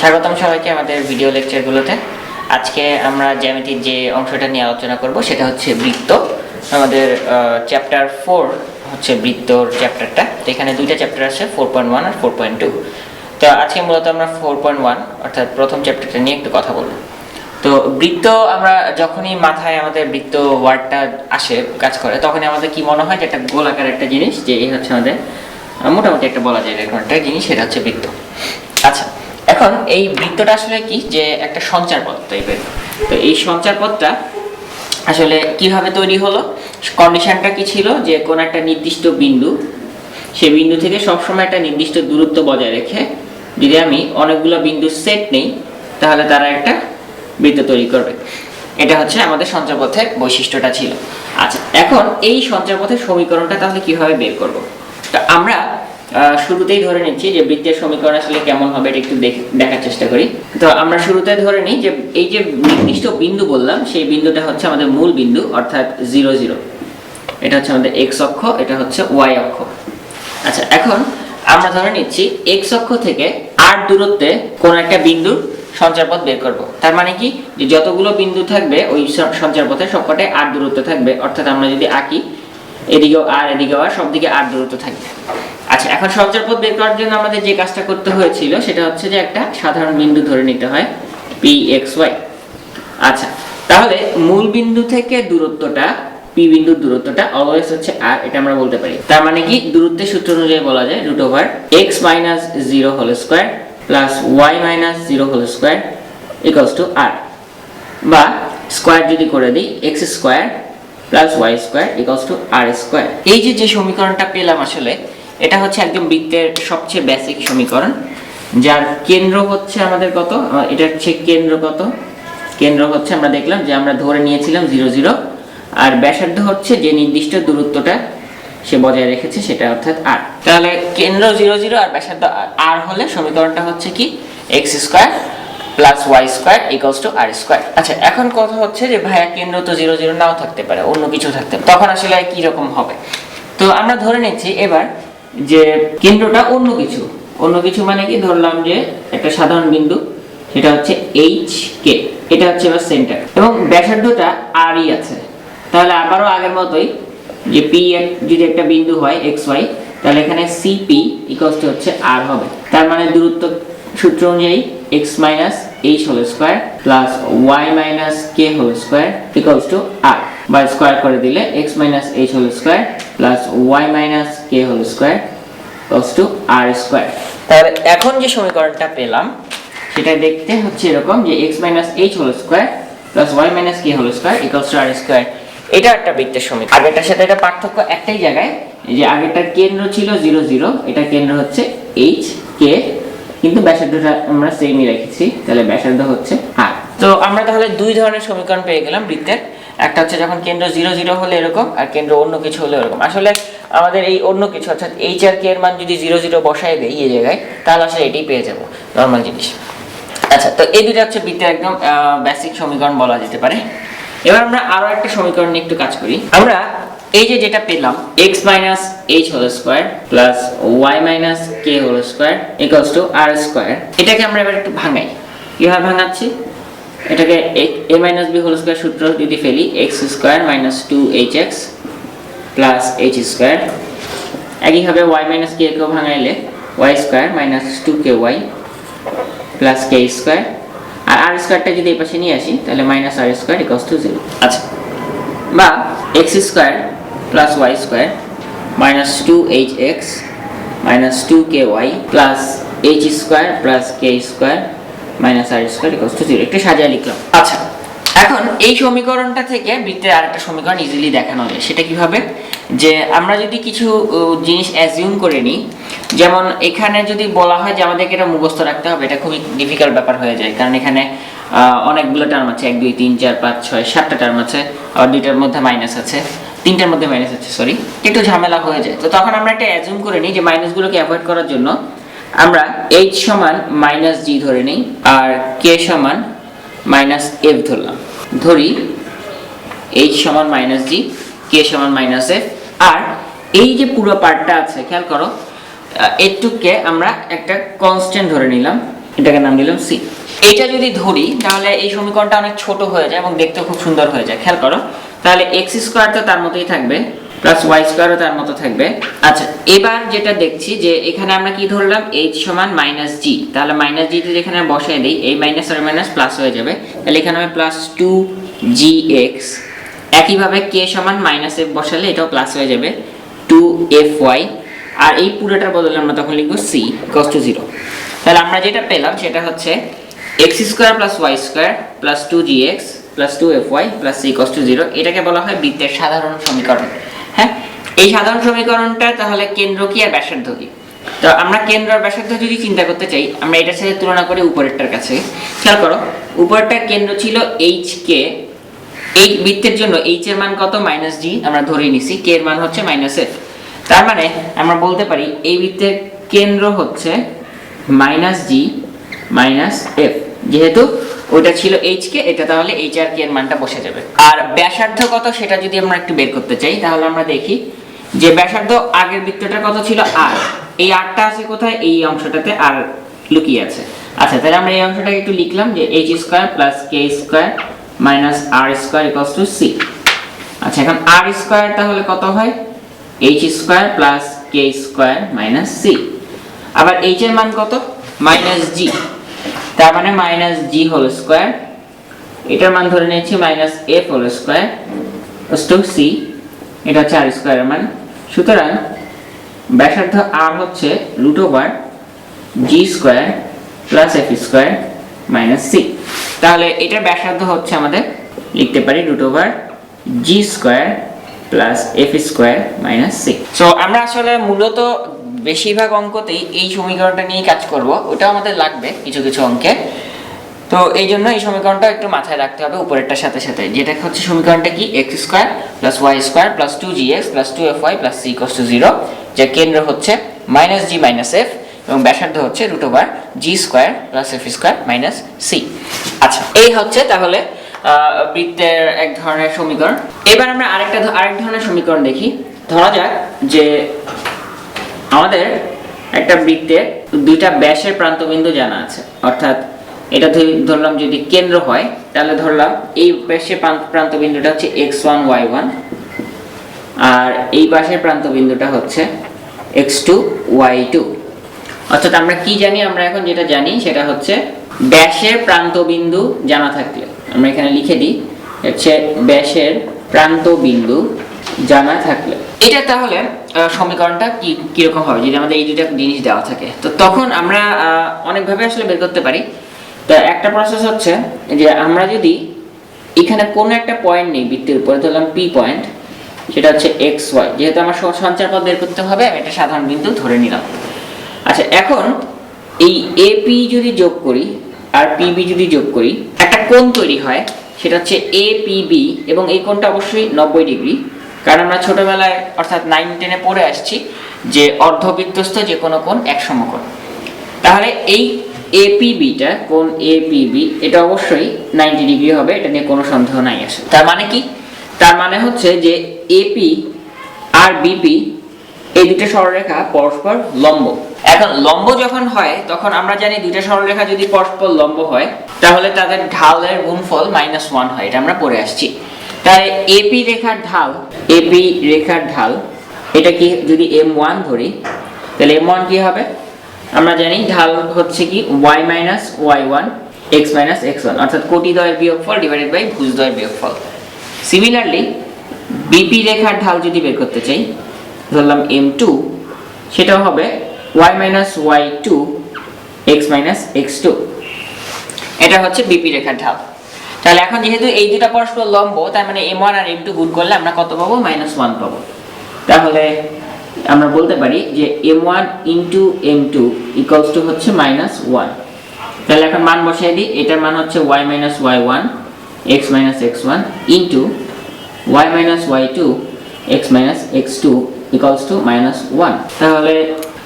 স্বাগতম সবাইকে আমাদের ভিডিও লেকচারগুলোতে আজকে আমরা জ্যামিতির যে অংশটা নিয়ে আলোচনা করব, সেটা হচ্ছে বৃত্ত। আমাদের চ্যাপ্টার ফোর হচ্ছে বৃত্তর চ্যাপ্টারটা তো এখানে দুইটা চ্যাপ্টার আছে ফোর পয়েন্ট ওয়ান আর ফোর পয়েন্ট টু তো আজকে মূলত আমরা ফোর পয়েন্ট ওয়ান অর্থাৎ প্রথম চ্যাপ্টারটা নিয়ে একটু কথা বলব। তো বৃত্ত আমরা যখনই মাথায় আমাদের বৃত্ত ওয়ার্ডটা আসে, কাজ করে, তখনই আমাদের কি মনে হয় যে একটা গোলাকার একটা জিনিস, যে এই হচ্ছে আমাদের মোটামুটি একটা বলা যায় এরকম একটা জিনিস, সেটা হচ্ছে বৃত্ত। এখন এই বৃত্তটা আসলে কি? যে একটা সঞ্চারপথ টাইপের তো এই সঞ্চারপথটা আসলে কীভাবে তৈরি হলো? কন্ডিশনটা কি ছিল? যে কোন একটা নির্দিষ্ট বিন্দু সেই বিন্দু থেকে সবসময় একটা নির্দিষ্ট দূরত্ব বজায় রেখে যদি আমি অনেকগুলো বিন্দু সেট নেই, তাহলে তারা একটা বৃত্ত তৈরি করবে। এটা হচ্ছে আমাদের সঞ্চারপথের বৈশিষ্ট্যটা ছিল। আচ্ছা এখন এই সঞ্চারপথের সমীকরণটা তাহলে কীভাবে বের করব? তা আমরা শুরুতেই ধরে নিচ্ছি যে বৃত্তের সমীকরণ আসলে কেমন হবে এটা একটু দেখার চেষ্টা করি। তো আমরা শুরুতে ধরে নিই যে এই যে নির্দিষ্ট বিন্দু বললাম, সেই বিন্দুটা হচ্ছে আমাদের মূল বিন্দু, অর্থাৎ জিরো জিরো। এটা হচ্ছে আমাদের এক্স অক্ষ, এটা হচ্ছে ওয়াই অক্ষ। আচ্ছা এখন আমরা ধরে নিচ্ছি এক্স অক্ষ থেকে আর দূরত্বে কোন একটা বিন্দুর সঞ্চারপথ বের করব। তার মানে কি? যে যতগুলো বিন্দু থাকবে, ওই সঞ্চারপথে সবকটাই আর দূরত্ব থাকবে। অর্থাৎ আমরা যদি আঁকি এদিকেও আর এদিকেও আর সব দিকে আর দূরত্ব থাকবে। আচ্ছা এখন সঞ্চারপথ বের করার জন্য আমাদের যে কাজটা করতে হয়েছিল, সেটা হচ্ছে যে একটা সাধারণ বিন্দু ধরে নিতে হয় পি এক্স ওয়াই আচ্ছা তাহলে মূল বিন্দু থেকে দূরত্বটা পি বিন্দুর দূরত্বটা অলওয়েজ হচ্ছে আর এটা আমরা বলতে পারি। তার মানে কি? দূরত্বের সূত্র অনুযায়ী বলা যায় root over x minus zero whole square plus y minus zero whole square equals to r বা স্কোয়ার যদি করে দিই x square plus y square equals to r square এই যে যে সমীকরণটা পেলাম আসলে, এটা হচ্ছে একদম বৃত্তের সবচেয়ে বেসিক সমীকরণ, যার কেন্দ্র হচ্ছে আমাদের কত? এটা হচ্ছে কেন্দ্র কত? কেন্দ্র হচ্ছে আমরা দেখলাম যে আমরা ধরে নিয়েছিলাম জিরো জিরো আর ব্যাসার্ধ হচ্ছে যে নির্দিষ্ট দূরত্বটা সে বজায় রেখেছে, সেটা অর্থাৎ আর তাহলে কেন্দ্র জিরো জিরো আর ব্যাসার্ধ আর হলে সমীকরণটা হচ্ছে কি? X square plus y square equals to r square আচ্ছা এখন কথা হচ্ছে যে ভাইয়া কেন্দ্র তো জিরো জিরো নাও থাকতে পারে, অন্য কিছু থাকতে পারে। তখন আসলে কি রকম হবে? তো আমরা ধরে নিচ্ছি এবার যে কেন্দ্রটা অন্য কিছু। অন্য কিছু মানে কি? ধরলাম যে একটা সাধারণ বিন্দু, সেটা হচ্ছে এইচ কে এটা হচ্ছে এবার সেন্টার এবং ব্যাসার্ধটা আরই আছে। তাহলে আবারও আগের মতোই যে পি যদি একটা বিন্দু হয় এক্স ওয়াই তাহলে এখানে সিপি ইকলস টু হচ্ছে আর হবে। তার মানে দূরত্ব সূত্র অনুযায়ী x minus h whole square plus y minus k whole square equals to r বা স্কোয়ার করে দিলে x minus h whole square plus y minus k whole square to r square তাহলে এখন যে সমীকরণটা পেলাম, সেটা দেখতে হচ্ছে এরকম যে x minus h whole square plus y minus k whole square equals to r square এটা একটা বৃত্তের সমীকরণ। আগেরটার সাথে এটা পার্থক্য একটাই জায়গায়। যে আগেরটার কেন্দ্র ছিল জিরো জিরো এটা কেন্দ্র হচ্ছে এইচ কে কিন্তু ব্যাসার্ধটা আমরা সেমই রেখেছি, তাহলে ব্যাসার্ধ হচ্ছে আর তো আমরা তাহলে দুই ধরনের সমীকরণ পেয়ে গেলাম বৃত্তের। একটা হচ্ছে যখন কেন্দ্র জিরো জিরো হলে এরকম, আর কেন্দ্র অন্য কিছু হলে এরকম আসলে আমাদের এই অন্য কিছু, অর্থাৎ এইচ আর কে এর মান যদি জিরো জিরো বসায় দেই এই জায়গায়, তাহলে আসলে এটাই পেয়ে যাব নর্মাল জিনিস। আচ্ছা তো এই দুটো হচ্ছে বৃত্তের একদম বেসিক সমীকরণ বলা যেতে পারে। এবার আমরা আরও একটা সমীকরণ নিয়ে একটু কাজ করি। আমরা এই যে যেটা পেলাম, x minus h whole square plus y minus k whole square equals to r square এটাকে আমরা এবার একটু ভাঙাই। কীভাবে ভাঙাচ্ছি? এটাকে a minus b whole square সূত্র যদি ফেলি x square minus two h x plus h square একইভাবে ওয়াই মাইনাস কে কেও ভাঙাইলে y square minus two k y plus k square আর আর স্কোয়ারটা যদি এই পাশে নিয়ে আসি, তাহলে minus r square equals to zero আচ্ছা বা x square plus y square minus two h x minus two k y plus h square plus k square minus r square একটু সাজিয়ে লিখলাম। আচ্ছা এখন এই সমীকরণটা থেকে বৃত্তের আরেকটা সমীকরণ ইজিলি দেখানো যায়। সেটা কীভাবে যে আমরা যদি কিছু জিনিস অ্যাজিউম করে নিই, যেমন এখানে যদি বলা হয় যে আমাদেরকে এটা মুখস্থ রাখতে হবে, এটা খুবই ডিফিকাল্ট ব্যাপার হয়ে যায়। কারণ এখানে অনেকগুলো টার্ম আছে, এক, দুই, তিন, চার, পাঁচ, ছয়, সাতটা টার্ম আছে, আবার দুইটার মধ্যে মাইনাস আছে। তিনটার মধ্যে মাইনাস আছে সরি একটু ঝামেলা হয়ে যায়। তো তখন আমরা একটা অ্যাজিউম করে নিই যে মাইনাসগুলোকে অ্যাভয়েড করার জন্য আমরা এইচ সমান মাইনাস জি ধরে নিই আর কে সমান মাইনাস এফ ধরলাম। ধরি এইচ সমান মাইনাস জি কে সমান মাইনাস এফ আর এই যে পুরো পার্টটা আছে, খেয়াল করো এইটুককে আমরা একটা কনস্ট্যান্ট ধরে নিলাম। এটাকে নাম দিলাম সি এইটা যদি ধরি, তাহলে এই সমীকরণটা অনেক ছোট হয়ে যায় এবং দেখতে খুব সুন্দর হয়ে যায়। খেয়াল করো তাহলে এক্স স্কোয়ার তো তার মতোই থাকবে প্লাস ওয়াই স্কোয়ারও তার মতো থাকবে। আচ্ছা এবার যেটা দেখছি যে এখানে আমরা কি ধরলাম? এইচ সমান মাইনাস জি তাহলে মাইনাস জি যদি এখানে বসাই দিই, এই মাইনাস আর মাইনাস প্লাস হয়ে যাবে। তাহলে এখানে হবে প্লাস টু জি এক্স একইভাবে কে সমান মাইনাস এফ বসালে এটাও প্লাস হয়ে যাবে টু এফ ওয়াই আর এই পুরোটার বদলে আমরা তখন লিখব সি কস টু জিরো তাহলে আমরা যেটা পেলাম সেটা হচ্ছে x square plus y square plus two g x plus two f y plus c equals to zero এটাকে বলা হয় বৃত্তের সাধারণ সমীকরণ। হ্যাঁ? এই সাধারণ সমীকরণটা তাহলে কেন্দ্র কি আর ব্যাসার্ধ কি? তো আমরা কেন্দ্র আর ব্যাসার্ধ যদি চিন্তা করতে চাই, আমরা এটার সাথে তুলনা করি উপরেরটার কাছে। খেয়াল করো উপরেরটার কেন্দ্র ছিল এইচ কে এই বৃত্তের জন্য এইচ এর মান কত? মাইনাস জি আমরা ধরে নিছি কে এর মান হচ্ছে মাইনাস এফ তার মানে আমরা বলতে পারি এই বৃত্তের কেন্দ্র হচ্ছে মাইনাস জি মাইনাস এফ যেহেতু ওটা ছিল এইচ কে এটা তাহলে এইচ আর কে এর মানটা বসে যাবে। আর ব্যাসার্ধ কত সেটা যদি আমরা একটু বের করতে চাই, তাহলে আমরা দেখি যে ব্যাসার্ধ আগের বৃত্তটা কত ছিল? আর এই আরটা আছে কোথায়? এই অংশটাতে আর লুকিয়ে আছে। আচ্ছা তাহলে আমরা এই অংশটাকে একটু লিখলাম যে h square plus k square minus r square equals to c আচ্ছা এখন আর স্কোয়ার তাহলে কত হয়? H square plus k square minus c আবার এইচ এর মান কত? মাইনাস জি তার মানে মাইনাস জি হোল স্কোয়ার এটার মান ধরে নিয়েছি minus f whole square to c এটা হচ্ছে আর স্কোয়ারের মান। সুতরাং ব্যাসার্ধ আর হচ্ছে root over g square plus f square minus c তাহলে এটার ব্যাসার্ধ হচ্ছে আমাদের, লিখতে পারি root over g square plus f square minus c so আমরা আসলে মূলত বেশিরভাগ অঙ্কতেই এই সমীকরণটা নিয়ে কাজ করব। ওটা আমাদের লাগবে কিছু কিছু অঙ্কে। তো এই জন্য এই সমীকরণটা একটু মাথায় রাখতে হবে উপরেরটার সাথে সাথে। যেটা হচ্ছে সমীকরণটা কি? X square plus y square plus two g x plus two f y plus c cos to zero যে কেন্দ্র হচ্ছে মাইনাস জি মাইনাস এফ এবং ব্যাসার্ধ হচ্ছে root over g square plus f square minus c আচ্ছা এই হচ্ছে তাহলে বৃত্তের এক ধরনের সমীকরণ। এবার আমরা আরেকটা আরেক ধরনের সমীকরণ দেখি। ধরা যাক যে আমাদের একটা বৃত্তের দুইটা ব্যাসের প্রান্তবিন্দু জানা আছে। অর্থাৎ এটা ধরি- ধরলাম যদি কেন্দ্র হয়, তাহলে ধরলাম এই ব্যাসের প্রান্ত- প্রান্তবিন্দুটা হচ্ছে এক্স ওয়ান ওয়াই ওয়ান আর এই পাশের প্রান্তবিন্দুটা হচ্ছে এক্স টু ওয়াই টু। অর্থাৎ আমরা কি জানি? আমরা এখন যেটা জানি সেটা হচ্ছে ব্যাসের প্রান্তবিন্দু জানা থাকলে। আমরা এখানে লিখে দিই, হচ্ছে ব্যাসের প্রান্তবিন্দু জানা থাকলে। এটা তাহলে সমীকরণটা কি, কীরকম হবে? যদি আমাদের এই দুটা জিনিস দেওয়া থাকে। তো তখন আমরা অনেকভাবে আসলে বের করতে পারি। তো একটা প্রসেস হচ্ছে যে আমরা যদি এখানে কোনো একটা পয়েন্ট নেই বৃত্তের উপরে, ধরলাম পি পয়েন্ট সেটা হচ্ছে এক্স ওয়াই যেহেতু আমার সঞ্চার পথ বের করতে হবে, আমি একটা সাধারণ বিন্দু ধরে নিলাম। আচ্ছা এখন এই এপি যদি যোগ করি আর পিবি যদি যোগ করি, একটা কোণ তৈরি হয়, সেটা হচ্ছে এ পিবি এবং এই কোণটা অবশ্যই নব্বই ডিগ্রি। কারণ আমরা ছোটবেলায়, অর্থাৎ নাইন টেনে পড়ে আসছি যে অর্ধবৃত্তস্থ যে কোনো কোণ এক সমকোণ। তাহলে এই এপিবিটা কোন এপিবি এটা অবশ্যই নাইনটি ডিগ্রি হবে, এটা নিয়ে কোনো সন্দেহ নাই আসে তার মানে কি? তার মানে হচ্ছে যে এপি আর বিপি এই দুটো সরলরেখা পরস্পর লম্ব। এখন লম্ব যখন হয়, তখন আমরা জানি দুইটা সরলরেখা যদি পরস্পর লম্ব হয়, তাহলে তাদের ঢালের গুণফল মাইনাস ওয়ান হয়, এটা আমরা পড়ে আসছি। তাই এপি রেখার ঢাল এপি রেখার ঢাল, এটা কি যদি এম ওয়ান ধরি, তাহলে এম ওয়ান কি হবে? আমরা জানি ঢাল হচ্ছে কি y minus y one x minus x one অর্থাৎ কোটি দয়ের বিয়োগফল ডিভাইডেড বাই ভুজ দয়ের বিয়োগফল। সিমিলারলি বিপি রেখার ঢাল যদি বের করতে চাই, ধরলাম এম টু সেটাও হবে y minus y two x minus x two এটা হচ্ছে বিপি রেখার ঢাল। তাহলে এখন যেহেতু এই দুটা পরস্পর লম্ব, তার মানে এম ওয়ান আর এম টু গুণ করলে আমরা কত পাবো? মাইনাস ওয়ান পাবো। তাহলে আমরা বলতে পারি যে m one into m two equals to হচ্ছে মাইনাস ওয়ান তাহলে এখন মান বসাই দিই। এটার মান হচ্ছে y minus y one x minus x one into y minus y two x minus x two equals to minus one তাহলে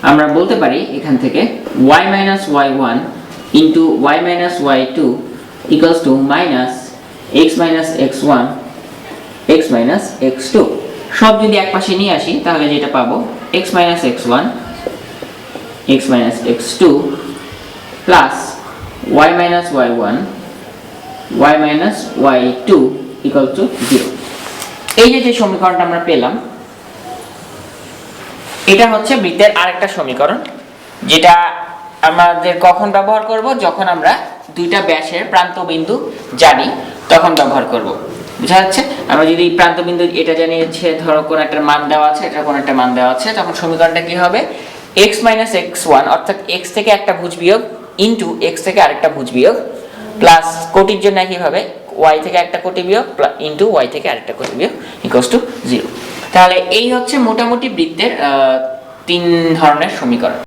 আমরা বলতে পারি এখান থেকে y minus y one into y minus y two minus x minus x one x minus x two সব যদি এক পাশে নিয়ে আসি, তাহলে যেটা পাবো? X minus x two plus y minus y one y minus y two equal to zero এই যে যে সমীকরণটা আমরা পেলাম, এটা হচ্ছে বৃত্তের আরেকটা সমীকরণ, যেটা আমাদের কখন ব্যবহার করব? যখন আমরা দুইটা ব্যাসের প্রান্ত বিন্দু জানি, তখন ব্যবহার করব। বুঝা যাচ্ছে? আমরা যদি প্রান্ত বিন্দু এটা জানি হচ্ছে ধরো কোন একটা মান দেওয়া আছে, এটা কোন একটা মান দেওয়া আছে, তখন সমীকরণটা কি হবে? x মাইনাস এক্স ওয়ান অর্থাৎ x থেকে একটা ভুজ বিয়োগ ইন্টু এক্স থেকে আরেকটা ভুজ বিয়োগ প্লাস কোটির জন্য কীভাবে y থেকে একটা কোটি বিয়োগ ইন্টু ওয়াই থেকে আরেকটা কোটি বিয়োগ ইকুয়ালস টু জিরো তাহলে এই হচ্ছে মোটামুটি বৃত্তের তিন ধরনের সমীকরণ।